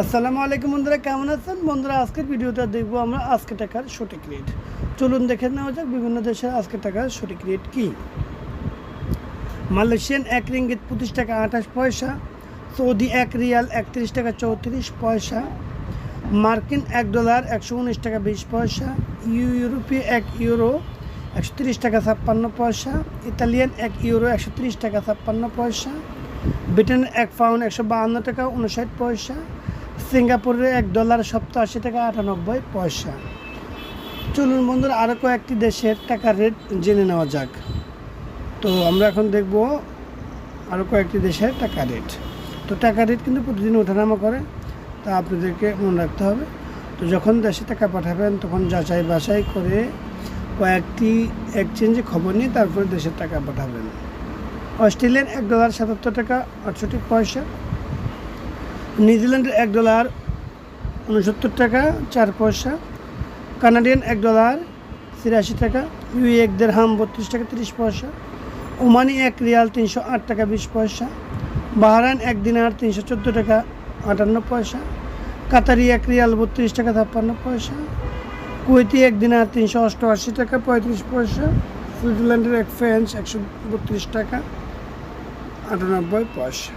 আসসালামু আলাইকুম বন্ধুরা, কেমন আছেন? বন্ধুরা, আজকের ভিডিওটা দেখব আমরা আজকে টাকার সঠিক রেট চলুন দেখে নেওয়া যাক বিভিন্ন দেশের আজকে টাকার সঠিক রেট কী। মালয়েশিয়ান এক রিঙ্গিত পঁচিশ টাকা আঠাশ পয়সা, সৌদি এক রিয়াল একত্রিশ টাকা চৌত্রিশ পয়সা, মার্কিন এক ডলার একশো উনিশ টাকা বিশ পয়সা, ইউ- ইউরোপীয় এক ইউরো একশো তিরিশ টাকা ছাপ্পান্ন পয়সা, ইতালিয়ান এক ইউরো একশো তিরিশ টাকা ছাপ্পান্ন পয়সা ব্রিটেনের এক পাউন্ড একশো বাহান্ন টাকা উনষাট পয়সা সিঙ্গাপুরের এক ডলার সপ্তাহ আশি টাকা আটানব্বই পয়সা। চলুন বন্ধুরা আরও কয়েকটি দেশের টাকার রেট জেনে নেওয়া যাক। তো আমরা এখন দেখব আরও কয়েকটি দেশের টাকা রেট। তো টাকা রেট কিন্তু প্রতিদিন ওঠানামা করে, তা আপনাদেরকে মনে রাখতে হবে। তো যখন দেশে টাকা পাঠাবেন, তখন যাচাই বাছাই করে কয়েকটি এক্সচেঞ্জে খবর নিয়ে তারপরে দেশের টাকা পাঠাবেন। অস্ট্রেলিয়ান এক ডলার সাতাত্তর টাকা আটষট্টি পয়সা নিউজিল্যান্ডের এক ডলার উনসত্তর টাকা, চার পয়সা। কানাডিয়ান এক ডলার ছিয়াশি টাকা ইউ এক দেড়হাম বত্রিশ টাকা তিরিশ পয়সা। ওমানি এক রিয়াল তিনশো আট টাকা বিশ পয়সা। বাহরাইন এক দিনার তিনশো চোদ্দ টাকা আটান্ন পয়সা। কাতারি এক রিয়াল বত্রিশ টাকা ছাপ্পান্ন পয়সা। কুয়েতি এক দিনার তিনশো অষ্টআশি টাকা পঁয়ত্রিশ পয়সা। সুইজারল্যান্ডের এক ফ্রেঞ্চ একশো বত্রিশ টাকা আটানব্বই পয়সা।